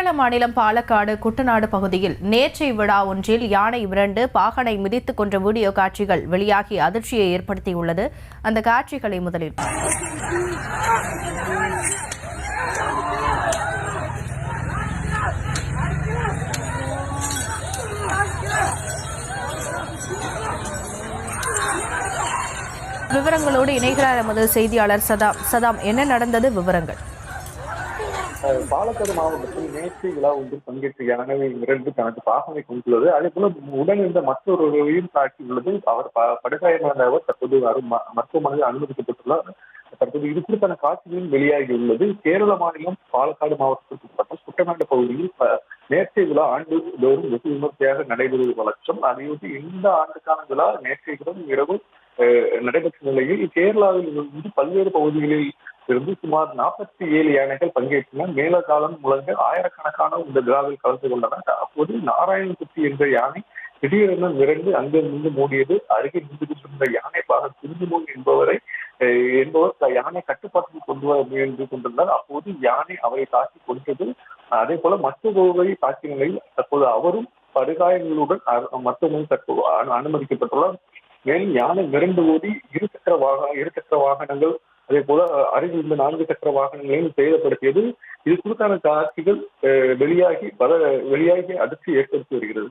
கேரள மாநிலம் பாலக்காடு குட்டநாடு பகுதியில் நேற்றை விழா ஒன்றில் யானை விரண்டு பாகனை மிதித்துக் கொன்ற வீடியோ காட்சிகள் வெளியாகி அதிர்ச்சியை ஏற்படுத்தியுள்ளது. அந்த காட்சிகளை முதலில் விவரங்களோடு இணைகிறார் எமது செய்தியாளர் சதாம். சதாம் என்ன நடந்தது? விவரங்கள். பாலக்காடு மாவட்டத்தில் நேற்று விழா ஒன்றில் பங்கேற்ற யானை இரண்டு தனது பாகனை கொண்டுள்ளது. அதே போல உடனிருந்த மற்றொருவரையும் தாக்கியுள்ளது அவர் ப- தற்போது அரு- ம- மருத்துவமனையில் அனுமதிக்கப்பட்டுள்ளார். தற்போது இது குறித்தான காட்சிகளும் வெளியாகியுள்ளது கேரள மாநிலம் பாலக்காடு மாவட்டத்திற்கு உட்பட்ட குட்டநாடு பகுதியில் ப- நேற்றைய விழா ஆண்டுதோறும் வெகு விமர்சையாக நடைபெறுவது வழக்கம். அதையொட்டி இந்த ஆண்டுக்கான விழா நேற்றைய தினம் இரவு நடைபெற்ற நிலையில் கேரளாவில் இருந்து பல்வேறு பகுதிகளில் இருந்து சுமார் நாற்பத்தி ஏழு யானைகள் பங்கேற்றன. மேலகாலம் முழங்க ஆயிரக்கணக்கான இந்த விழாவில் கலந்து கொண்டனர். அப்போது நாராயணகுத்தி என்ற யானை திடீரென விரண்டு அங்கிருந்து மூடியது. அருகே நின்று கொண்டிருந்த யானை பாகன் குஞ்சுமோன் என்பவரை என்பவர் யானை கட்டுப்பாட்டுக்கு கொண்டு வர முயன்று கொண்டிருந்தார். அப்போது யானை அவரை தாக்கி கொண்டது அதே போல மற்றொருவரை தாக்கிய நிலையில் தற்போது அவரும் படுகாயங்களுடன் அ- தற்போது அனு- அனுமதிக்கப்பட்டுள்ளார். மேலும் யானை மிரண்டு ஓடி இருசக்கர வாகன இருசக்கர வாகனங்கள் அதே போல அருகில் இருந்த நான்கு சக்கர வாகனங்களையும் சேதப்படுத்தியது இது குறித்தான காட்சிகள் அஹ், வெளியாகி பல வெளியாகி அதிர்ச்சி ஏற்படுத்தி வருகிறது.